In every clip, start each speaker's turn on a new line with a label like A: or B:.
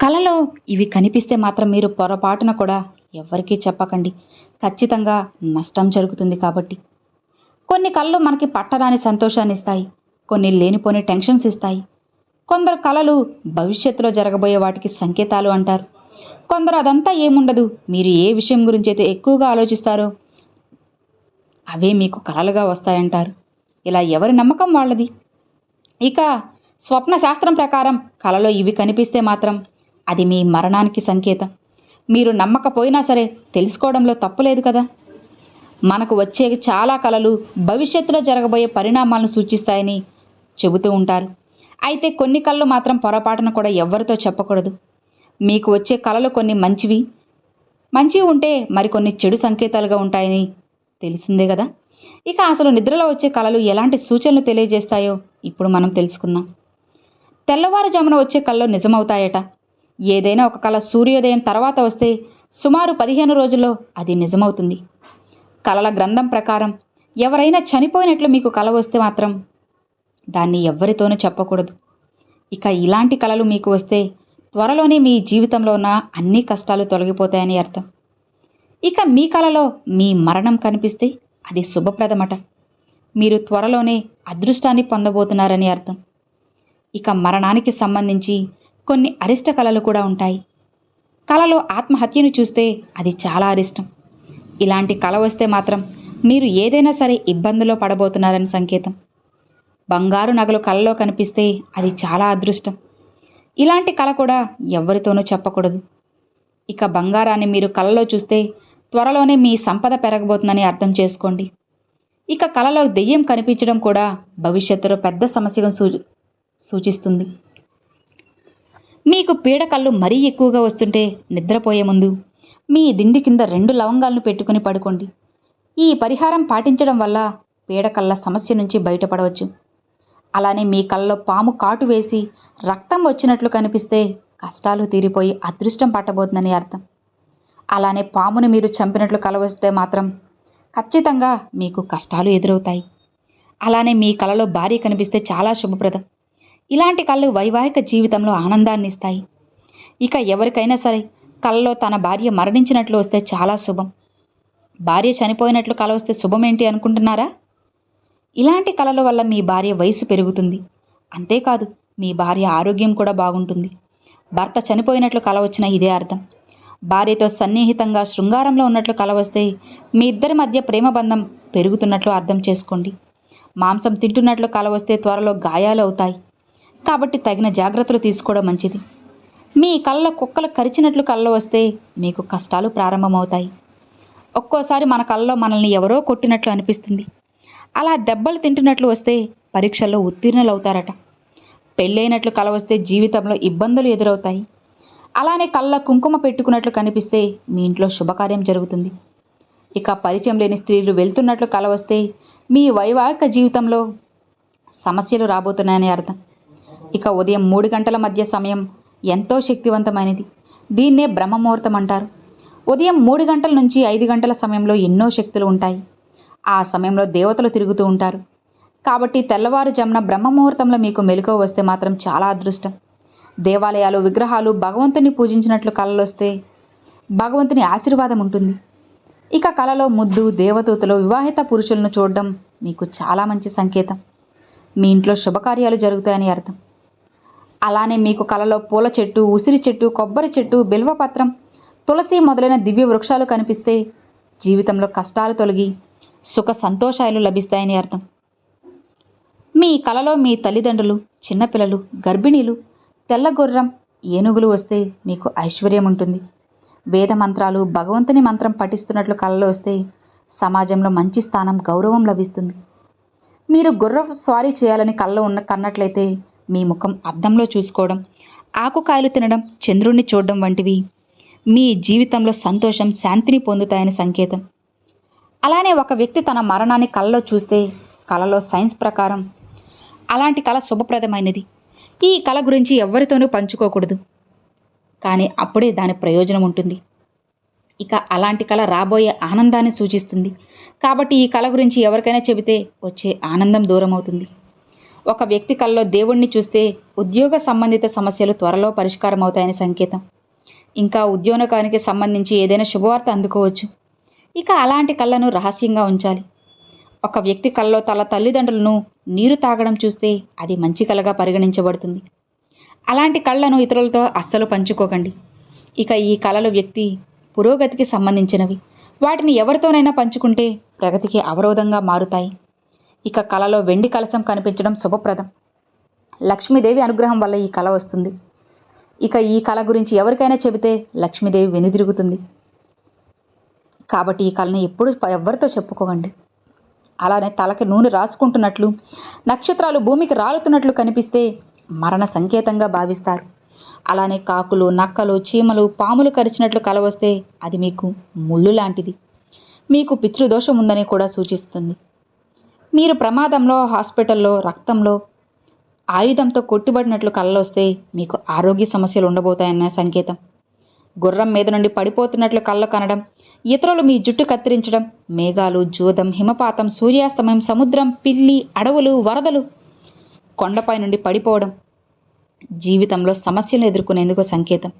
A: కలలో ఇవి కనిపిస్తే మాత్రం మీరు పొరపాటున కూడా ఎవరికీ చెప్పకండి. ఖచ్చితంగా నష్టం జరుగుతుంది కాబట్టి. కొన్ని కళ్ళు మనకి పట్టరాని సంతోషాన్ని ఇస్తాయి. కొన్ని లేనిపోని టెన్షన్స్ ఇస్తాయి. కొందరు కళలు భవిష్యత్తులో జరగబోయే వాటికి సంకేతాలు అంటారు. కొందరు అదంతా ఏముండదు. మీరు ఏ విషయం గురించి అయితే ఎక్కువగా ఆలోచిస్తారో అవే మీకు కళలుగా వస్తాయంటారు. ఇలా ఎవరి నమ్మకం వాళ్ళది? ఇక స్వప్న శాస్త్రం ప్రకారం కలలో ఇవి కనిపిస్తే మాత్రం అది మీ మరణానికి సంకేతం. మీరు నమ్మకపోయినా సరే తెలుసుకోవడంలో తప్పులేదు కదా. మనకు వచ్చే చాలా కళలు భవిష్యత్తులో జరగబోయే పరిణామాలను సూచిస్తాయని చెబుతూ ఉంటారు. అయితే కొన్ని కళలు మాత్రం పొరపాటున కూడా ఎవరితో చెప్పకూడదు. మీకు వచ్చే కళలు కొన్ని మంచివి. మంచివి ఉంటే మరికొన్ని చెడు సంకేతాలుగా ఉంటాయని తెలిసిందే కదా. ఇక అసలు నిద్రలో వచ్చే కళలు ఎలాంటి సూచనలు తెలియజేస్తాయో ఇప్పుడు మనం తెలుసుకుందాం. తెల్లవారుజామున వచ్చే కళ్ళు నిజమవుతాయట. ఏదైనా ఒక కళ సూర్యోదయం తర్వాత వస్తే సుమారు పదిహేను రోజుల్లో అది నిజమవుతుంది. కళల గ్రంథం ప్రకారం ఎవరైనా చనిపోయినట్లు మీకు కల వస్తే మాత్రం దాన్ని ఎవ్వరితోనూ చెప్పకూడదు. ఇక ఇలాంటి కళలు మీకు వస్తే త్వరలోనే మీ జీవితంలో ఉన్న అన్ని కష్టాలు తొలగిపోతాయని అర్థం. ఇక మీ కళలో మీ మరణం కనిపిస్తే అది శుభప్రదమట. మీరు త్వరలోనే అదృష్టాన్ని పొందబోతున్నారని అర్థం. ఇక మరణానికి సంబంధించి కొన్ని అరిష్ట కళలు కూడా ఉంటాయి. కళలో ఆత్మహత్యను చూస్తే అది చాలా అరిష్టం. ఇలాంటి కళ వస్తే మాత్రం మీరు ఏదైనా సరే ఇబ్బందులో పడబోతున్నారని సంకేతం. బంగారు నగలు కళలో కనిపిస్తే అది చాలా అదృష్టం. ఇలాంటి కళ కూడా ఎవరితోనూ చెప్పకూడదు. ఇక బంగారాన్ని మీరు కళలో చూస్తే త్వరలోనే మీ సంపద పెరగబోతుందని అర్థం చేసుకోండి. ఇక కళలో దెయ్యం కనిపించడం కూడా భవిష్యత్తులో పెద్ద సమస్యగా సూ సూచిస్తుంది. మీకు పీడకళ్ళు మరీ ఎక్కువగా వస్తుంటే నిద్రపోయే ముందు మీ దిండి కింద రెండు లవంగాలను పెట్టుకుని పడుకోండి. ఈ పరిహారం పాటించడం వల్ల పీడకళ్ళ సమస్య నుంచి బయటపడవచ్చు. అలానే మీ కళ్ళలో పాము కాటు వేసి రక్తం వచ్చినట్లు కనిపిస్తే కష్టాలు తీరిపోయి అదృష్టం పట్టబోతుందని అర్థం. అలానే పామును మీరు చంపినట్లు కలవస్తే మాత్రం ఖచ్చితంగా మీకు కష్టాలు ఎదురవుతాయి. అలానే మీ కలలో భార్య కనిపిస్తే చాలా శుభప్రదం. ఇలాంటి కళ్ళు వైవాహిక జీవితంలో ఆనందాన్ని ఇస్తాయి ఇక ఎవరికైనా సరే కళ్ళలో తన భార్య మరణించినట్లు వస్తే చాలా శుభం. భార్య చనిపోయినట్లు కళ వస్తే శుభమేంటి అనుకుంటున్నారా? ఇలాంటి కళల వల్ల మీ భార్య వయసు పెరుగుతుంది. అంతేకాదు మీ భార్య ఆరోగ్యం కూడా బాగుంటుంది. భర్త చనిపోయినట్లు కళ వచ్చిన ఇదే అర్థం. భార్యతో సన్నిహితంగా శృంగారంలో ఉన్నట్లు కళ వస్తే మీ ఇద్దరి మధ్య ప్రేమ బంధం పెరుగుతున్నట్లు అర్థం చేసుకోండి. మాంసం తింటున్నట్లు కళ వస్తే త్వరలో గాయాలు అవుతాయి. కాబట్టి తగిన జాగ్రత్తలు తీసుకోవడం మంచిది. మీ కళ్ళ కుక్కలు కరిచినట్లు కళ్ళ వస్తే మీకు కష్టాలు ప్రారంభమవుతాయి. ఒక్కోసారి మన కళ్ళలో మనల్ని ఎవరో కొట్టినట్లు అనిపిస్తుంది. అలా దెబ్బలు తింటున్నట్లు వస్తే పరీక్షల్లో ఉత్తీర్ణులు అవుతారట పెళ్ళైనట్లు కళ వస్తే జీవితంలో ఇబ్బందులు ఎదురవుతాయి. అలానే కళ్ళ కుంకుమ పెట్టుకున్నట్లు కనిపిస్తే మీ ఇంట్లో శుభకార్యం జరుగుతుంది. ఇక పరిచయం లేని స్త్రీలు వెళ్తున్నట్లు కల వస్తే మీ వైవాహిక జీవితంలో సమస్యలు రాబోతున్నాయని అర్థం. ఇక ఉదయం మూడు గంటల మధ్య సమయం ఎంతో శక్తివంతమైనది. దీన్నే బ్రహ్మముహూర్తం అంటారు. ఉదయం మూడు గంటల నుంచి ఐదు గంటల సమయంలో ఎన్నో శక్తులు ఉంటాయి. ఆ సమయంలో దేవతలు తిరుగుతూ ఉంటారు. కాబట్టి తెల్లవారుజామున బ్రహ్మముహూర్తంలో మీకు మెలకువ వస్తే మాత్రం చాలా అదృష్టం. దేవాలయాలు విగ్రహాలు భగవంతుని పూజించినట్లు కలలొస్తే భగవంతుని ఆశీర్వాదం ఉంటుంది. ఇక కలలో ముద్దు దేవదూతలు వివాహిత పురుషులను చూడడం మీకు చాలా మంచి సంకేతం. మీ ఇంట్లో శుభకార్యాలు జరుగుతాయని అర్థం. అలానే మీకు కలలో పూల చెట్టు ఉసిరి చెట్టు కొబ్బరి చెట్టు బిల్వపత్రం తులసి మొదలైన దివ్య వృక్షాలు కనిపిస్తే జీవితంలో కష్టాలు తొలగి సుఖ సంతోషాలు లభిస్తాయని అర్థం. మీ కలలో మీ తల్లిదండ్రులు చిన్నపిల్లలు గర్భిణీలు తెల్ల గుర్రం ఏనుగులు వస్తే మీకు ఐశ్వర్యం ఉంటుంది. వేద మంత్రాలు భగవంతుని మంత్రం పఠిస్తున్నట్లు కలలో వస్తే సమాజంలో మంచి స్థానం గౌరవం లభిస్తుంది. మీరు గుర్ర స్వారీ చేయాలని కళ్ళలో ఉన్న కన్నట్లయితే మీ ముఖం అద్దంలో చూసుకోవడం ఆకుకాయలు తినడం చంద్రుణ్ణి చూడడం వంటివి మీ జీవితంలో సంతోషం శాంతిని పొందుతాయని సంకేతం. అలానే ఒక వ్యక్తి తన మరణాన్ని కలలో చూస్తే కలలో సైన్స్ ప్రకారం అలాంటి కళ శుభప్రదమైనది. ఈ కళ గురించి ఎవరితోనూ పంచుకోకూడదు. కానీ అప్పుడే దాని ప్రయోజనం ఉంటుంది. ఇక అలాంటి కళ రాబోయే ఆనందాన్ని సూచిస్తుంది. కాబట్టి ఈ కళ గురించి ఎవరికైనా చెబితే వచ్చే ఆనందం దూరం అవుతుంది ఒక వ్యక్తి కల్లో దేవుణ్ణి చూస్తే ఉద్యోగ సంబంధిత సమస్యలు త్వరలో పరిష్కారం అవుతాయని సంకేతం. ఇంకా ఉద్యోగానికి సంబంధించి ఏదైనా శుభవార్త అందుకోవచ్చు. ఇక అలాంటి కళ్ళను రహస్యంగా ఉంచాలి. ఒక వ్యక్తి కళ్ళలో తల తల్లిదండ్రులను నీరు తాగడం చూస్తే అది మంచి కళగా పరిగణించబడుతుంది. అలాంటి కళ్ళను ఇతరులతో అస్సలు పంచుకోకండి. ఇక ఈ కళలు వ్యక్తి పురోగతికి సంబంధించినవి. వాటిని ఎవరితోనైనా పంచుకుంటే ప్రగతికి అవరోధంగా మారుతాయి. ఇక కళలో వెండి కలశం కనిపించడం శుభప్రదం. లక్ష్మీదేవి అనుగ్రహం వల్ల ఈ కళ వస్తుంది. ఇక ఈ కళ గురించి ఎవరికైనా చెబితే లక్ష్మీదేవి వెనుదిరుగుతుంది. కాబట్టి ఈ కళని ఎప్పుడు ఎవరితో చెప్పుకోకండి. అలానే తలకి నూనె రాసుకుంటున్నట్లు నక్షత్రాలు భూమికి రాలుతున్నట్లు కనిపిస్తే మరణ సంకేతంగా భావిస్తారు. అలానే కాకులు నక్కలు చీమలు పాములు కరిచినట్లు కల వస్తే అది మీకు ముళ్ళు లాంటిది. మీకు పితృదోషం ఉందని కూడా సూచిస్తుంది. మీరు ప్రమాదంలో హాస్పిటల్లో రక్తంలో ఆయుధంతో కొట్టుబడినట్లు కళ్ళొస్తే మీకు ఆరోగ్య సమస్యలు ఉండబోతాయన్న సంకేతం. గుర్రం మీద నుండి పడిపోతున్నట్లు కళ్ళు కనడం ఇతరులు మీ జుట్టు కత్తిరించడం మేఘాలు జూదం హిమపాతం సూర్యాస్తమయం సముద్రం పిల్లి అడవులు వరదలు కొండపై నుండి పడిపోవడం జీవితంలో సమస్యలు ఎదుర్కొనేందుకు సంకేతం.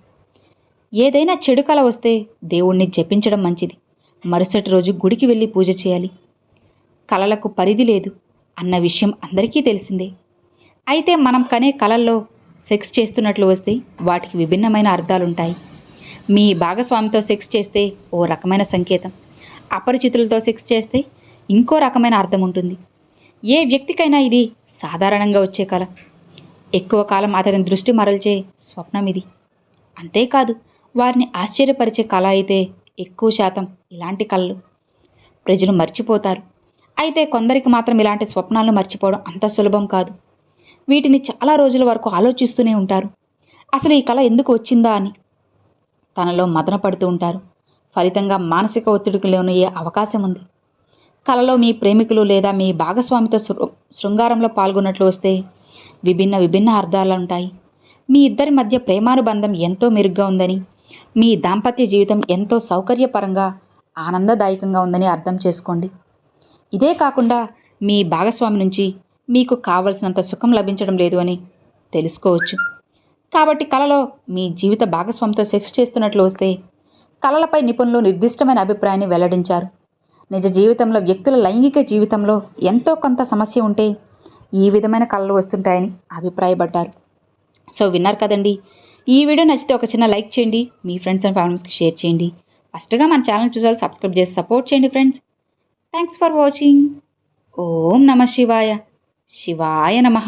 A: ఏదైనా చెడు కల వస్తే దేవుణ్ణి జపించడం మంచిది. మరుసటి రోజు గుడికి వెళ్ళి పూజ చేయాలి. కళలకు పరిధి లేదు అన్న విషయం అందరికీ తెలిసిందే. అయితే మనం కనే కళల్లో సెక్స్ చేస్తున్నట్లు వస్తే వాటికి విభిన్నమైన అర్థాలుంటాయి. మీ భాగస్వామితో సెక్స్ చేస్తే ఓ రకమైన సంకేతం. అపరిచితులతో సెక్స్ చేస్తే ఇంకో రకమైన అర్థం ఉంటుంది ఏ వ్యక్తికైనా ఇది సాధారణంగా వచ్చే కళ ఎక్కువ కాలం అతని దృష్టి మరల్చే స్వప్నం ఇది. అంతేకాదు వారిని ఆశ్చర్యపరిచే కళ అయితే ఎక్కువ శాతం ఇలాంటి కళలు. ప్రజలు మర్చిపోతారు. అయితే కొందరికి మాత్రం ఇలాంటి స్వప్నాలను మర్చిపోవడం అంత సులభం కాదు. వీటిని చాలా రోజుల వరకు ఆలోచిస్తూనే ఉంటారు. అసలు ఈ కళ ఎందుకు వచ్చిందా అని తనలో మదన పడుతూ ఉంటారు. ఫలితంగా మానసిక ఒత్తిడికి లోనయ్యే అవకాశం ఉంది. కలలో మీ ప్రేమికులు లేదా మీ భాగస్వామితో శృంగారంలో పాల్గొన్నట్లు వస్తే విభిన్న విభిన్న అర్థాలు ఉంటాయి. మీ ఇద్దరి మధ్య ప్రేమానుబంధం ఎంతో మెరుగ్గా ఉందని మీ దాంపత్య జీవితం ఎంతో సౌకర్యపరంగా ఆనందదాయకంగా ఉందని అర్థం చేసుకోండి. ఇదే కాకుండా మీ భాగస్వామి నుంచి మీకు కావలసినంత సుఖం లభించడం లేదు అని తెలుసుకోవచ్చు. కాబట్టి కళలో మీ జీవిత భాగస్వామితో సెక్స్ చేస్తున్నట్లు వస్తే కళలపై నిపుణులు నిర్దిష్టమైన అభిప్రాయాన్ని వెల్లడించారు. నిజ జీవితంలో వ్యక్తుల లైంగిక జీవితంలో ఎంతో కొంత సమస్య ఉంటే ఈ విధమైన కళలు వస్తుంటాయని అభిప్రాయపడ్డారు. సో విన్నారు కదండి. ఈ వీడియో నచ్చితే ఒక చిన్న లైక్ చేయండి. మీ ఫ్రెండ్స్ అండ్ ఫ్యామిలీస్కి షేర్ చేయండి. ఫస్ట్గా మన ఛానల్ చూసారు సబ్స్క్రైబ్ చేసి సపోర్ట్ చేయండి friends. థ్యాంక్స్ ఫర్ వాచింగ్ ఓం నమ శివాయ శివాయ నమః